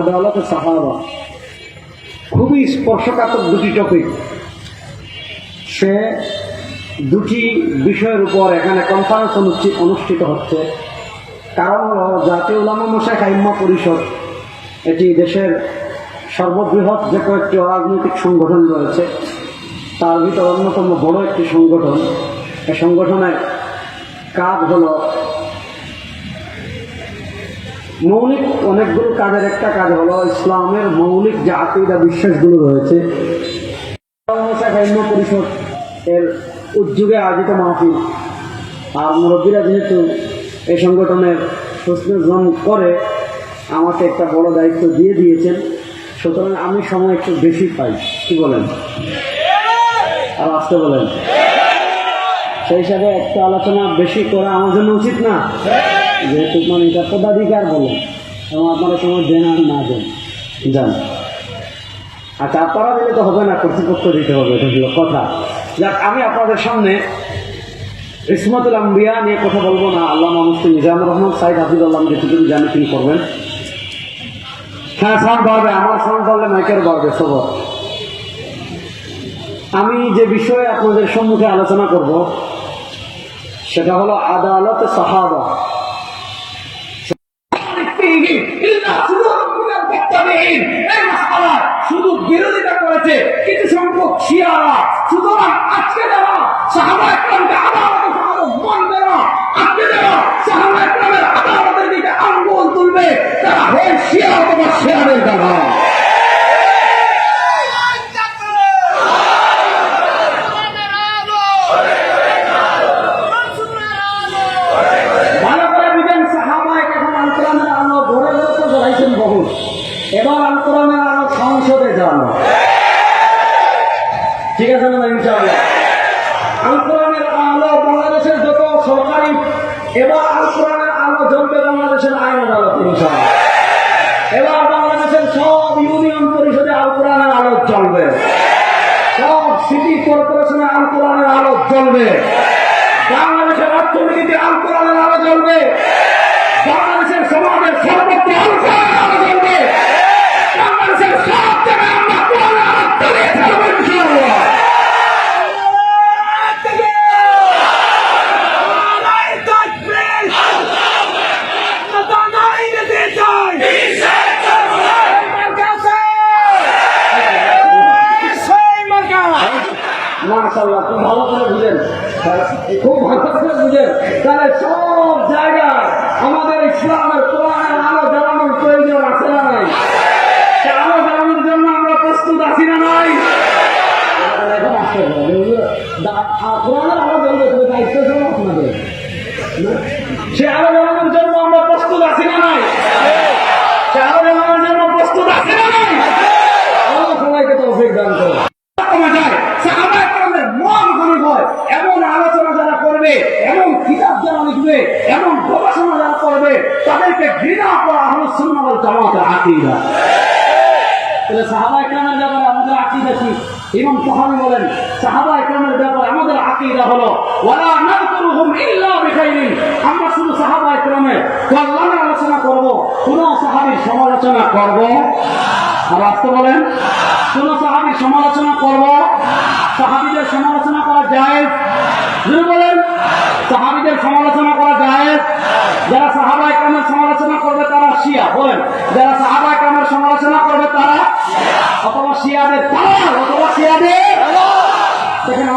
আদালত সাহাবা। খুবই স্পর্শকাতর দুটি টপিক সে দুটি বিষয়ের উপর এখানে কনফারেন্স অনুষ্ঠিত অনুষ্ঠিত হচ্ছে। কারণ হলো জাতীয় উলামা মশাই কাইম্মা পরিষদ, এটি দেশের সর্ববৃহৎ যে কয়েকটি রাজনৈতিক সংগঠন রয়েছে, তার ভিতর অন্যতম বড় একটি সংগঠন। এই সংগঠনের কাজ হলো মৌলিক অনেকগুলো কাজের, একটা কাজ হলো ইসলামের মৌলিক যে আকিদা, বিশ্বাসগুলো রয়েছে। পরিষদ এর উদ্যোগে আয়োজিত মাহফিল। আর মুরব্বীরা যেহেতু এই সংগঠনের সুস্থান করে, আমাকে একটা বড় দায়িত্ব দিয়ে দিয়েছেন। সুতরাং আমি সময় একটু বেশি পাই। কি বলেন? আর আসতে বলেন। সেই হিসাবে একটা আলোচনা বেশি করা আমার জন্য উচিত না। যেহেতু মানে এটা পদাধিকার বলেন এবং আপনারা সময় দেন আর না দেন। যান। আচ্ছা আপনারা দিলে তো হবে না কর্তৃপক্ষ দিতে হবে এটা হলো কথা। যাক আমি আপনাদের সামনে ইসমাতুল আম্বিয়া নিয়ে কথা বলব না আল্লাহ মুফতি নিজামুর রহমান সাইদ হাফিজুল্লাহ যেটুকু জানি তিনি করবেন। হ্যাঁ সাউন্ড বাড়বে আমার সাউন্ড বাড়লে মাইকের বাড়বে সবর। আমি যে বিষয়ে আপনাদের সম্মুখে আলোচনা করব সেটা হলো আদালত সাহাবা। শুধু বিরোধিতা করেছে কিছু সংখ্যক শিয়ারা। সুতরাং আজকে যারা সাহাবা একরামকে আদালতে সমাজে মানবে না আজকে যারা সাহাবা একরামের আদালতের দিকে আঙ্গুল তুলবে তারা হয় শিয়া অথবা শিয়ারের দ্বারা ভালো করে বুঝেন সাহাবায় এখন আলকোরআনের আলো ঘরে ঘরে তো জ্বলাইছেন বহু আলো সংসদে ঠিক আছে না ইনশাআল্লাহ? আলকোরআনের আলো বাংলাদেশের যত সরকারি এবার আলো জ্বলবে বাংলাদেশের আইন আদালত এবার বাংলাদেশের সব ইউনিয়ন পরিষদে আল কোরআনের আলো চলবে সব সিটি কর্পোরেশনে আল কোরআনের আলো চলবে বাংলাদেশের অর্থনীতিতে আল কোরআনের আলো জ্বলবে বাংলাদেশের সমাজের সর্বত্র আল কোরআনের আলো জ্বলবে বাংলাদেশের সব জায়গায় আমরা কোরআনের আলো জ্বালিয়ে ছাড়বো ইনশাআল্লাহ মাশাল্লাহ খুব ভালো করে বুঝেন। খুব ভালো করে বুঝেন। তাহলে সব জায়গায় আমাদের ইসলামের কোরআনের আলো জ্বালানোর প্রয়োজন আছে না নাই? আলো জ্বালানোর জন্য আমরা প্রস্তুত আছি না নাই? আলো জ্বলবে তবে দায়িত্ব আপনাদের আলো জ্বালানোর জন্য আমরা প্রস্তুত আছি না নাই সে আলো জ্বালানোর জন্য প্রস্তুত আছি না নাই আল্লাহ সবাইকে তৌফিক দান করুন কমে যায় সাহাবা একরামের মন গরিব হয় এমন আলোচনা যারা করবে, এমন কিতাব যারা লিখবে, এমন গবেষণা যারা করবে, তাদেরকে ঘৃণা করা হলো সুন্নাল জামাতের আকিদা। তাহলে সাহাবা একরামের ব্যাপারে আমাদের আকিদা কি? ইমাম সাহাবি বলেন সাহাবা একরামের ব্যাপারে আমাদের আকিদা হলো, ওয়ালা ইল্লা বিখাইরিন। আমরা শুধু সাহাবা একরামের কল্যাণের আলোচনা করব, কোন সাহাবীর সমালোচনা করব? আর বলেন, কোন সাহাবীর সমালোচনা করব? সাহাবীদের সমালোচনা জায়েজ বলেন, সাহাবিদের সমালোচনা করা জায়েজ যারা সাহাবা একরামের সমালোচনা করবে তারা শিয়া। বলেন, যারা সাহাবা একরামের সমালোচনা করবে তারা অথবা শিয়াদের, তারা অথবা শিয়াদের। দেখেন